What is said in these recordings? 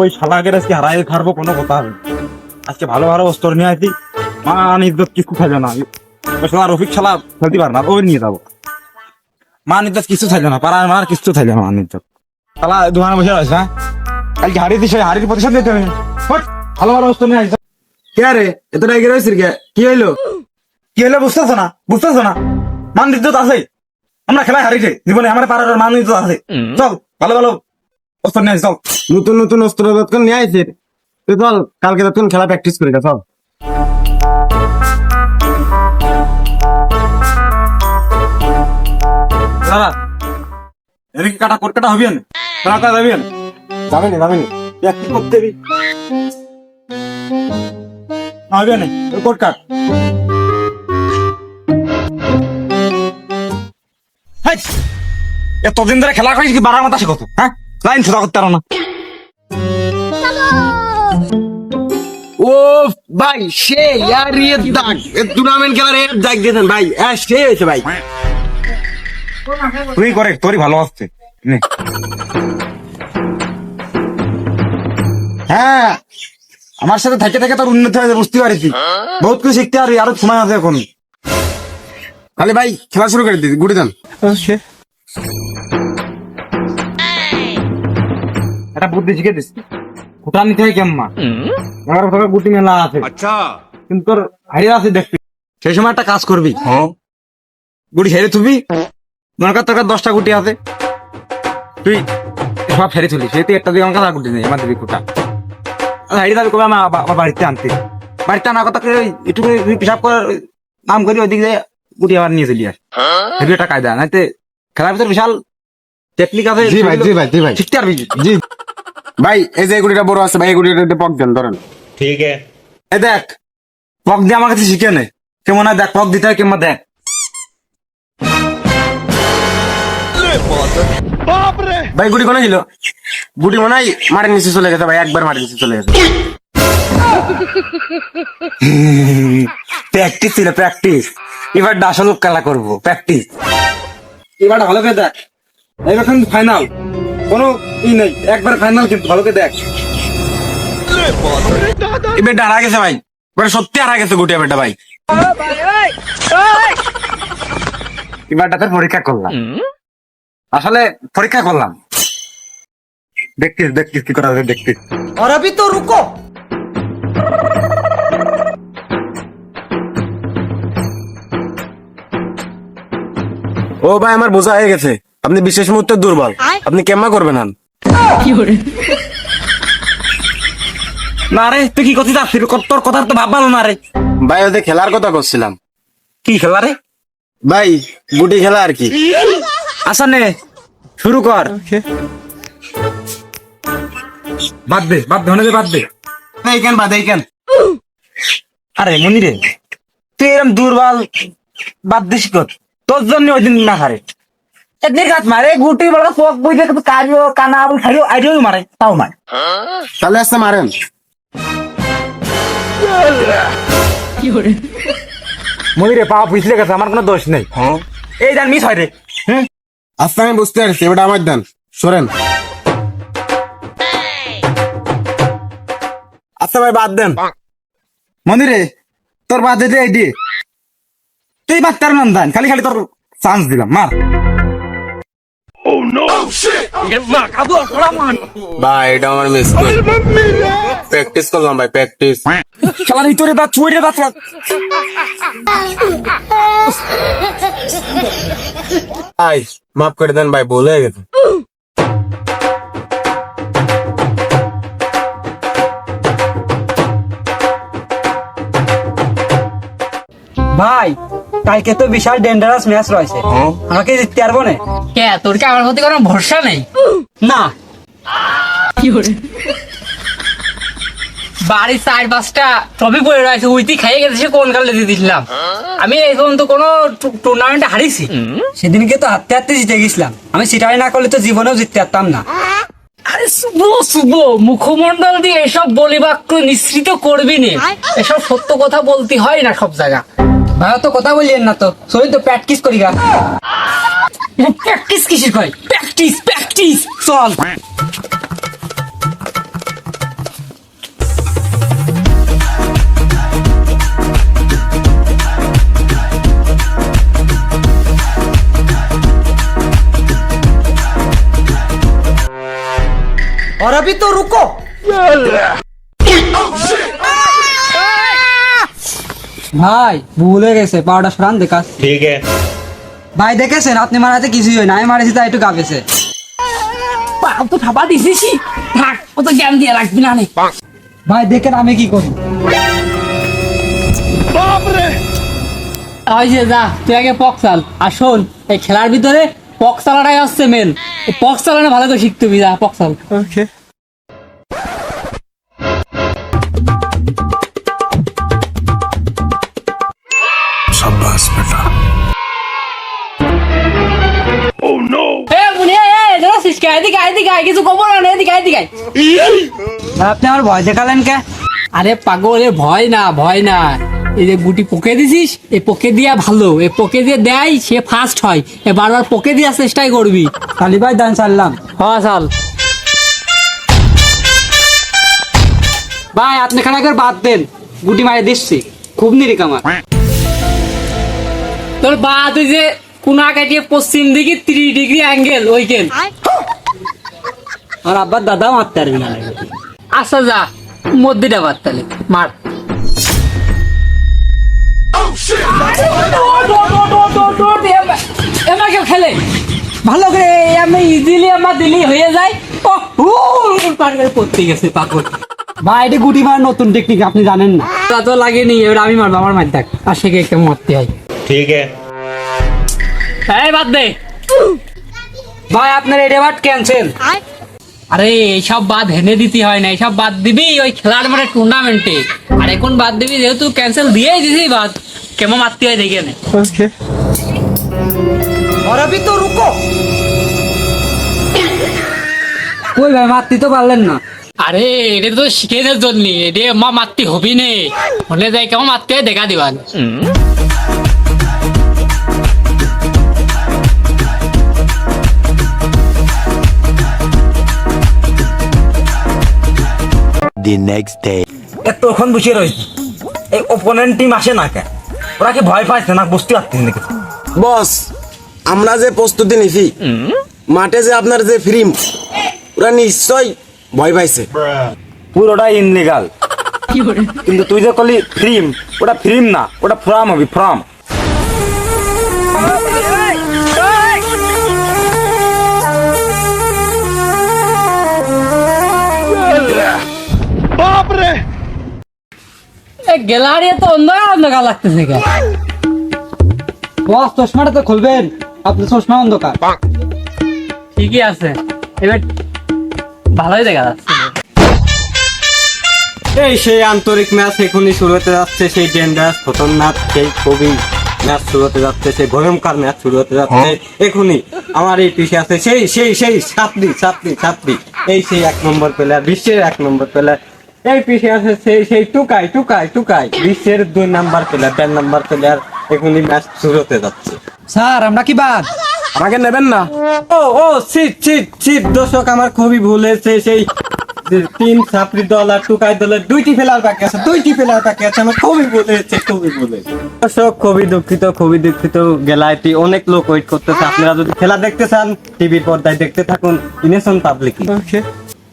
ওই শালাকের আজকে হারাই খারবো কোনো কথা হবে আজকে ভালো ভালো অস্ত্র নিয়ে আসি মান ইজ্জত কিছু থাকে না। ওই শালা রফিক শালা ফেলতে পারে না ওই নিয়ে যাব। মান ইজ্জত কিছু না পাড়ার মার কিছু না মান ইজ্জত। শালা দোকানে বসে আছে হ্যাঁ? কালকে হারিয়ে দিছে হারিয়ে প্রতিশোধ দিতে হবে। ভালো ভালো অস্ত্র নিয়ে আসি কে রে এত রাগে রয়েছিস কে? কি হইল? কি হলে বুঝতেছো না? বুঝতেছো না? মান ইজ্জত আছে। আমরা খেলায় হারিয়েছে। জীবনে আমার পাড়ার মান ইজ্জত আছে। চল ভালো ভালো অস্ত্র নিয়ে চল। নতুন নতুন অস্ত্র তৎক্ষণ নিয়ে আইছে তুই চল কালকে তৎক্ষণ খেলা প্র্যাকটিস করি চল। দাদা এদিকে কাটা কোট কাটা হবি না কাটা যাবি না যাবে না যাবে না কি করতে দিবি? হবে না কোট কাট! এতদিন ধরে খেলা করিস কি বারার মাথা কত হ্যাঁ? লাইন সোজা করতে পারো না। ও ভাই সে ইয়ার ইয়ে দাগ। টুর্নামেন্ট খেলার এর দাগ দিয়েছেন ভাই। হ্যাঁ সে হয়েছে ভাই। তুই করে তোরই ভালো আসছে। হ্যাঁ আমার সাথে থেকে থেকে তোর উন্নতি হয়েছে বুঝতে পারিস বহুত কিছু শিখতে আর আরও সময় আছে এখন। তাহলে ভাই খেলা শুরু করে দিই গুড়ি দেন। একটা বুদ্ধি শিখে দিস। ফুটা নিতে হয় কেমন আমার তোকে গুটি মেলা আছে। আচ্ছা। কিন্তু তোর হারিয়ে আছে দেখবি। সেই সময় একটা কাজ করবি। গুটি হেরে থুবি। মনে কর তোর কাছে দশটা গুটি আছে। তুই সব ফেরে তুলি সেহেতু একটা দিয়ে আমার কাছে গুটি নেই। আমার দিবি কুটা। হারিয়ে যাবি কবে আমার বাড়িতে আনতে। বাড়িতে আনার কথা একটু তুই পিসাব কর নাম করি ওইদিকে দিয়ে গুটি আবার নিয়ে চলি আস হেবি একটা কায়দা। নাইতে খেলার ভিতর বিশাল টেকনিক আছে। জি ভাই জি ভাই জি ভাই। শিখতে পারবি। জি। ভাই এই যে গুড়িটা বড় আছে ভাই এই গুড়িটা পক দেন ধরেন। ঠিক আছে। এ দেখ পক দিয়ে আমার কাছে শিখে নে। কেমন হয় দেখ পক দিতে হয় কেমন দেখ। ভাই গুড়ি কোনে ছিল গুড়ি মনে হয় মাটির নিচে চলে গেছে ভাই একবার মাটির নিচে চলে গেছে। প্র্যাকটিস ছিল প্র্যাকটিস এবার আসল খেলা করব প্র্যাকটিস এবার ভালো করে দেখ। এবার ফাইনাল কোনো ই নেই। একবার ফাইনাল কিন্তু ভালোকে দেখ। বেটা হারা গেছে ভাই। এবার সত্যি হারা গেছে গুটিয়া বেটা ভাই। এবার ডাক্তার পরীক্ষা করলাম। আসলে পরীক্ষা করলাম। দেখতিস দেখতিস কি করা যায় দেখতিস। আর আমি তো রুকো। ও ভাই আমার বোঝা হয়ে গেছে। আপনি বিশেষ মুহূর্তে দুর্বল। আপনি কেমা করবেন হান। না রে তুই কি করতে যাচ্ছিস তোর কথা তো ভাব ভালো না রে। ভাই ওদের খেলার কথা করছিলাম। কি খেলা রে? ভাই গুটি খেলা আর কি। আসা নে শুরু কর। বাদ দে বাদ দে বাদ দে। এইখান বাদ এইখান আরে মনি রে তুই এরম দুর্বল বাদ দিস কর। তোর জন্য ওই দিন না হারে। একদিন গাছ মারে গুটি বড় চোখ বই দেখে তো কারিও কানা আবুল খারিও আইডিও মারে তাও মারে। তাহলে আসতে মারেন। মনি রে পা পিছলে গেছে আমার কোনো দোষ নেই। এই জান মিস হয় রে। হুম? আস্তে আমি বুঝতে পারছি আমার দেন। সরেন। আচ্ছা ভাই বাদ দেন। মন্দিরে তোর বাদ দে এই দিয়ে তুই বাদ তার নাম দান খালি খালি তোর চান্স দিলাম মার। ভাই এটা আমার মিস প্র্যাকটিস করলাম ভাই প্র্যাকটিস খেলার ভিতরে দাঁত ছুঁড়ে দাঁত ভাই মাফ করে দেন ভাই ভুল গেছে। ভাই কালকে তো বিশাল ডেঞ্জারাস ম্যাচ রয়েছে। আমাকে জিততে পারব না। কে তোর কি আমার প্রতি কোনো ভরসা নেই? না। বাড়ির চার পাঁচটা ট্রফি পড়ে রয়েছে উইতি খাইয়ে গেছে সে কোন কালে দিয়ে দিছিলাম আমি এখন তো কোনো টুর্নামেন্টে হারিয়েছি। সেদিনকে তো হাতে হাতে জিতে গেছিলাম। আমি সেটাই না করলে তো জীবনেও জিততে পারতাম না। আরে শুভ শুভ। মুখমন্ডল দিয়ে এসব বলি বাক্য নিঃসৃত করবি নে। এসব সত্য কথা বলতে হয় না সব জায়গা। ভাই তো কথা বললেন না তো শরীর তো প্র্যাকটিস করি গা প্র্যাকটিস কিসের কয় প্র্যাকটিস প্র্যাকটিস চল और अभी तो रुको ভাই ভুলে গেছে পাউডার সরান দেখা। ঠিক আছে। ভাই দেখেছেন? আপনি মারাতে কিছুই হয় না। আমি মারেছি তাই একটু কাঁপেছে। পাল তো থাপা দিছিস থাক ও তো জ্ঞান দিয়ে রাখবি না নে। ভাই দেখেন আমি কি করি। বাপরে! আই যে যা তুই আগে পকসাল আর শোন এই খেলার ভিতরে পকসালাটাই আসছে মেন পকসালাটা ভালো করে শিখতে যা পকসাল ওকে এদিকে এদিকে আয়, কিছু খবর না এদিকে এদিকে আয়। ভাই, আপনি আমার ভয় দেখালেন কে? আরে পাগল এ ভয় না ভয় না। এই যে গুটি পোকে দিছিস এই পোকে দিয়া ভালো এই পোকে দিয়ে দেয় সে ফার্স্ট হয়। এ বারবার পোকে দেওয়ার চেষ্টাই করবি। কালি ভাই দান চাললাম হ্যাঁ চাল। ভাই আপনি খানা করে বাদ দেন। গুটি মারে দিচ্ছি। খুব নিরিক আমার। তোর বা তুই যে কোনা কাটিয়ে পশ্চিম দিকে ত্রিশ ডিগ্রি অ্যাঙ্গেল ওইকেন আর আব্বার দাদাও মারতে পারবি না আসা যা মধ্যিটা বাদ তাহলে মার। ভালো করে আমি ইজিলি আমার দিলি হয়ে যায়। পড়তে গেছে পাগল। বা এটা গুটি মার নতুন টেকনিক আপনি জানেন না। তা তো লাগেনি এবার আমি মারবো আমার মার দেখ। আর সে কে মারতে হয় ঠিক আছে। এই বাদ দে। ভাই আপনার এটা ক্যান্সেল আরে এইসব বাদ হেনে দিতে হয় না এইসব বাদ দিবি ওই খেলার মানে টুর্নামেন্টে আর এখন বাদ দিবি যেহেতু ক্যান্সেল দিয়েই দিছি বাদ কেমন মারতে হয় দেখে নে और अभी तो रुको কই ভাই মারতে তো পারলেন না আরে এটা তো শিখেদের জন্য এটা মা মারতে হবি নে হলে যাই কেমন মারতে হয় দেখা দিবান The next day. এতক্ষণ বসে রয়েছি। এই ওপোনেন্ট টিম আসে না কে ওরা কি ভয় পাইছে না বুঝতে পারতেন না কিছু? বস আমরা যে প্রস্তুতি নিছি মাঠে যে আপনার যে ফিল্ম ওরা নিশ্চয় ভয় পাইছে। পুরোটাই ইনলিগাল কিন্তু তুই যে করলি ফ্রিম ওটা ফ্রিম না ওটা ফ্রম হবি ফ্রম গেলারি তো অন্ধকার অন্ধকার লাগতেছে বস চশমাটা তো খুলবেন। আপনি চশমা অন্ধকার। ঠিকই আছে। এবার ভালোই দেখা যাচ্ছে। এই সেই আন্তরিক ম্যাচ এখনই শুরু হতে যাচ্ছে সেই ডেঞ্জারাস খতরনাক সেই খুবই ম্যাচ শুরু হতে যাচ্ছে সেই ভয়ঙ্কর ম্যাচ শুরু হতে যাচ্ছে এখনই। আমার এই পিছিয়ে আছে সেই সেই সেই সাতটি সাতটি সাতটি এই সেই এক নম্বর প্লেয়ার বিশ্বের এক নম্বর প্লেয়ার এই পিছিয়ে আছে সেই সেই টুকাই টুকাই টুকাই। বিশ্বের দুই নাম্বার প্লেয়ার চার নাম্বার প্লেয়ার এখনই ম্যাচ শুরু হতে যাচ্ছে। স্যার আমরা কি বাদ? আমাকে নেবেন না। ও ও শীত শীত শীত দর্শক আমার খুবই ভুল হয়েছে সেই তিন ছাত্রী দল আর টুকাই দলের দুইটি ফেলার বাকি আছে দুইটি ফেলার বাকি আছে আমার খুবই ভুল হয়েছে খুবই ভুল হয়েছে। দর্শক খুবই দুঃখিত খুবই দুঃখিত গ্যালারিটি অনেক লোক ওয়েট করতেছে। আপনারা যদি খেলা দেখতে চান টিভির পর্দায় দেখতে থাকুন ইনেশন পাবলিক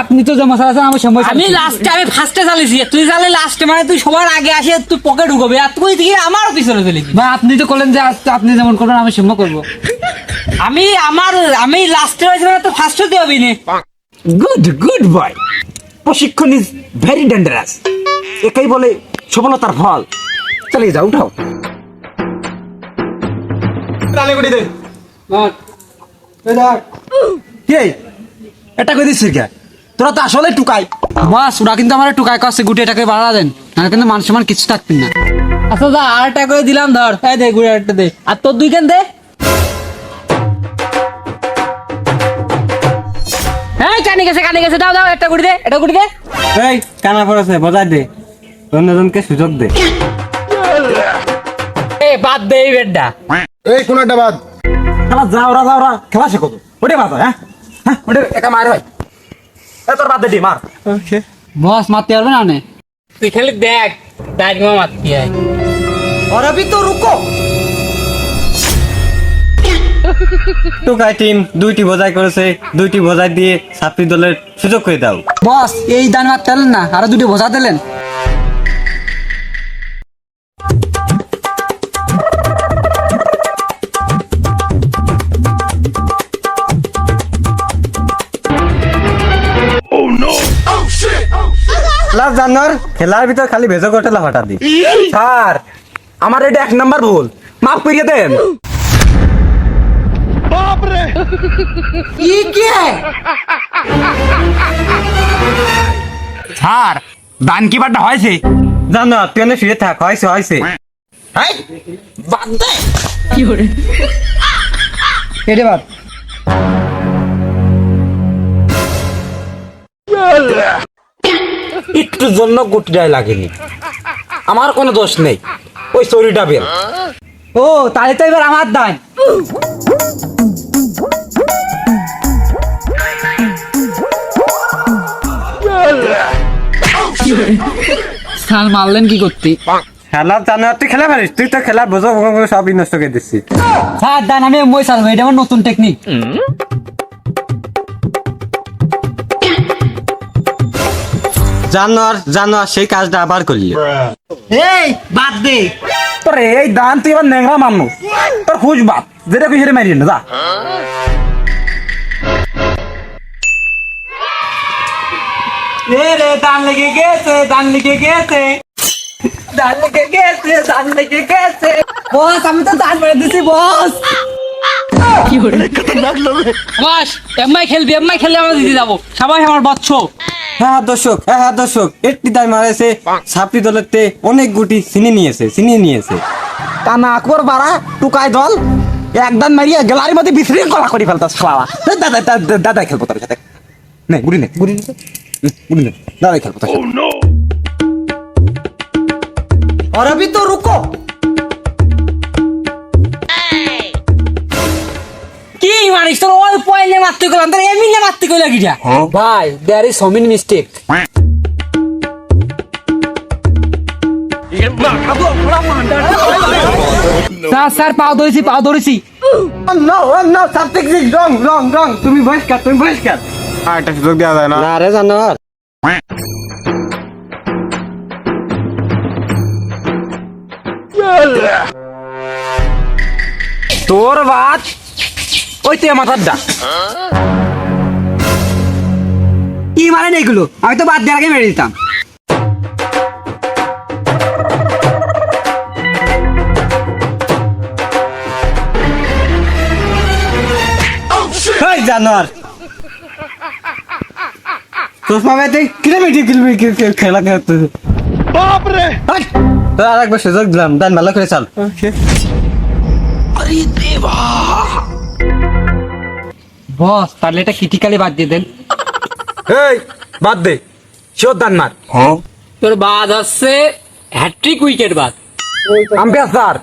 আপনি তো জমা চালাচ্ছেন আমার সময় আমি লাস্টে আমি ফার্স্টে চালিয়েছি। তুই চালে লাস্টে মানে তুই সবার আগে আসে তুই পকেট ঢুকবি। আর তুই দিকে আমারও পিছনে চলেছি ভাই আপনি তো করলেন যে আপনি যেমন করবেন আমি সেমন করব। আমি আমার আমি লাস্টে হয়েছে মানে তো ফার্স্ট হতে হবি গুড গুড বয় প্রশিক্ষণ ইজ ভেরি ডেঞ্জারাস একাই বলে সফলতার ফল। চালিয়ে যাও উঠাও। দে। এটা কই দিছিস কে? তোরা তো আসলে টুকাই। বাস ওরা কিন্তু আমার টুকাই করছে গুটি এটাকে বাড়া দেন। না কিন্তু মান সম্মান কিছু থাকবেন না। আচ্ছা দা আরেকটা করে দিলাম ধর। এই দে ঘুরে একটা দে। আর তোর দুই কেন দে? হ্যাঁ জানি গেছে কানে গেছে দাও দাও একটা গুটি দে একটা গুটি দে। এই কানা পড়েছে বজাই দে। অন্যজনকে সুযোগ দে। এ বাদ দে এই বেডটা। এই কোন একটা বাদ। খেলা যাও রা যাও রা খেলা শেখো তো। ওটাই বাদ হ্যাঁ হ্যাঁ? ওটা একা মার হয়। এ তোর বাদ দে দি মার বস মারতে পারবে না নে তুই খালি দেখ দাঁড়িয়ে মারতি হয় और अभी तो रुको টুকাই টিম দুইটি বোঝাই করেছে দুইটি বোঝাই দিয়ে ছাত্রী দলের সুযোগ করে দাও বস এই দান মারতে পারলেন না আরো দুটি বোঝা দিলেন লাস্ট জানোয়ার খেলার ভিতর খালি ভেজো গোটেলা হঠাৎ দি। স্যার আমার এটা এক নাম্বার ভুল। মাফ করিয়ে দেন। স্যার দান কি বারটা হয়েছে? জানোয়ার তুই শুয়ে থাক হয়েছে হয়েছে। বাদ দে। এটে বাদ। একটু জন্য গুটিটাই লাগেনি। আমার কোনো দোষ নেই। ওই চুরিটা বের। ও তাহলে তো এবার আমার দান। স্যার মারলেন কি করতে? খেলার জানোয়ার তুই খেলা পারিস তুই তো খেলার বোঝো সবই নষ্ট করে দিচ্ছি স্যার দান আমি মই চালবো এটা আমার নতুন টেকনিক জানোয়ার জানোয়ার সেই কাজটা আবার করলি। এই বাদ দে। তোর এই দান তুই এবার নেংরা মানুষ তোর হুজ বাদ। যেটা খুশি মারি না যা। রে দান লেগে গেছে দান লেগে গেছে। দান লেগে গেছে দান লেগে গেছে। বস আমি তো দান মেরে দিছি বস। বাস এমআই খেলবি এমআই খেললে আমরা দিতে যাব। সবাই আমার বাচ্চ। হ্যাঁ দর্শক হ্যাঁ হ্যাঁ দর্শক একটি দায় মারেছে ছাত্রী দলের তে অনেক গুটি চিনি নিয়েছে চিনি নিয়েছে তা না কর বাড়া টুকাই দল একদান মারিয়া গ্যালারির মধ্যে বিশৃঙ্খলা করে ফেলতাস খাওয়া দাদা দাদা দাদা খেলবো তার সাথে নে গুড়ি নে গুড়ি নে নে, গুড়ি নে দাদা খেলবো তার সাথে और अभी तो रुको মারিস তোর ওই পয়লে মারতে গেলাম তোর এমিলে মারতে গেল কিটা? ভাই there is so many mistake sir sir পাও ধরেছি পাও ধরেছি। তুমি বহিষ্কার তুমি বহিষ্কার একটা সুযোগ দেওয়া যায় না না রে জানোয়ার। তোর বাদ ওই তে মাথার ডা কি মানে না এগুলো? আমি তো বাদ দেওয়ার আগে মেরে দিতাম। জানোয়ার। চশমা বেতে কিলোমিটার কিলোমিটার খেলা খেলতে বাপরে! তোর আর একবার সুযোগ দিলাম। দান ভালো করে চাল। বস তাহলে এটা ক্রিটিক্যালি বাদ দিয়ে দেন। এই বাদ দে। শিওর দান মার তোর বাদ হচ্ছে হ্যাট্রিক উইকেট বাদ। আম্পায়ার স্যার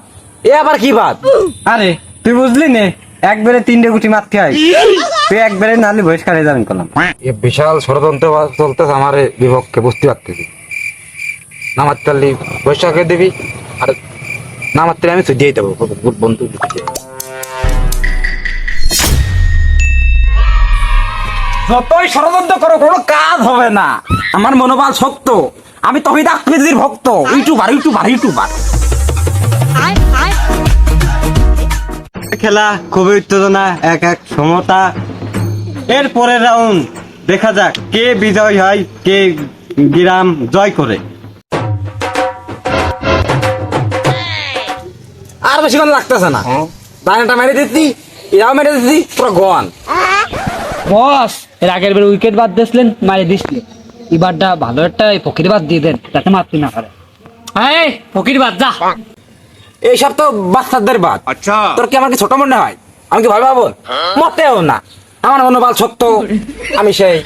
এ আবার কি বাদ? আরে তুই বুঝলি নে? একবারে তিনটে গুটি মারতে হয় তুই একবারে নালি বহিষ্কারে যাবেন করলাম এ বিশাল ষড়যন্ত্র চলতেছে আমার বিপক্ষে বুঝতে পারতেছি। না মারতে পারলি বৈশাখে দিবি আর না মারতে আমি দিয়ে দেবো বন্ধু। যতই ষড়যন্ত্র করো কোনো কাজ হবে না। আমার মনোবল শক্ত। আমি তহিদ আকৃতির ভক্ত। YouTuber YouTuber YouTuber. খেলা খুবই উত্তেজনা এক এক সমতা। এর পরের রাউন্ড দেখা যাক কে বিজয় হয় কে গ্রাম জয় করে। আর বেশিক্ষণ লাগতেছে না। দানাটা মেরে দিচ্ছি এরাও মেরে দিচ্ছি পুরো গোয়ান বস। এর আগের বার উইকেট বাদ দিয়েছিলেন মারে দিসলে এবারটা ভালো একটা পকেট বাদ দিয়ে দেন যাতে মারতে না পারে। এই ফকির বাদ যা। এইসব তো বাচ্চাদের বাদ। আচ্ছা। তোর কি আমার কি ছোট মনে হয়? আমি কি ভালো ভাবো? মোটেও না। আমার মনোবল শক্ত। আমি সেই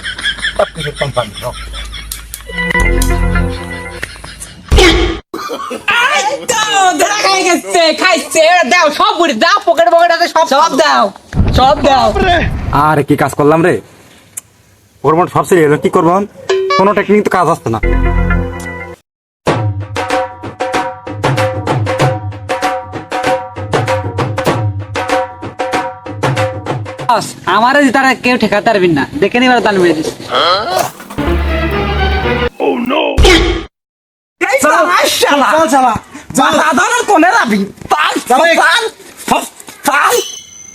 আর কি কাজ করলাম রে? ওর মন সব সিরিয়াল কি করব কোনো টেকনিক তো কাজ আসতো না। বস, আমারও তারা কেউ ঠেকাতে পারবেন না। দেখে নিবার দান মেরে দিস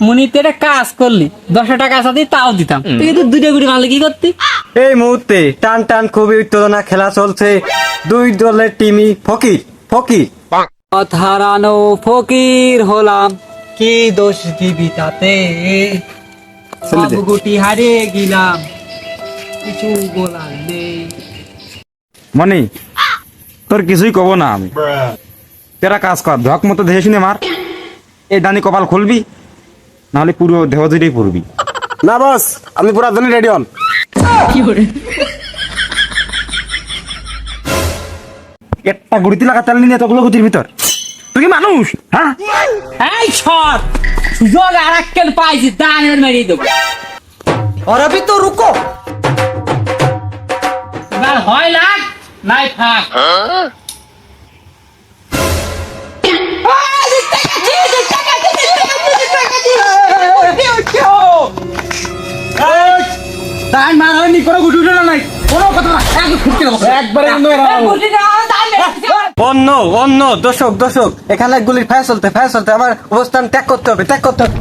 মুনিতে একটা কাজ করলি দশটা টাকা সাথে তাও দিতাম। তুই কিন্তু দুইটা গুড়ি মারলে কি করতি? এই মুহূর্তে টান টান খুবই উত্তেজনা খেলা চলছে। দুই দলের টিমই ফকির ফকির। হারানো ফকির হলাম। কি দোষ দিবি তাতে? গুটি হারিয়ে গেলাম। কিছু বলার নেই। মনি তোর কিছুই কব না আমি। তেরা কাজ কর ধক মতো দেখে শুনে মার। এই দানি কপাল খুলবি। নাহলে পুরো দেহজিটাই পড়বি। না বস আমি পুরো জন্য রেডি হন। একটা গুড়িতে লাগা চাল নিয়ে তগুলো গুটির ভিতর। তুই মানুষ? হ্যাঁ? এই ছর সুযোগ আর এককেল পাইছি দানের মেরে দেবো। আর আমি তো রুকো। এবার হয় লাগ নাই থাক। হ্যাঁ? একবারে অন্য অন্য দর্শক দর্শক এখানে এক গুলির ফায়া চলতে ফায়া চলতে আমার অবস্থান ত্যাগ করতে হবে ত্যাগ করতে হবে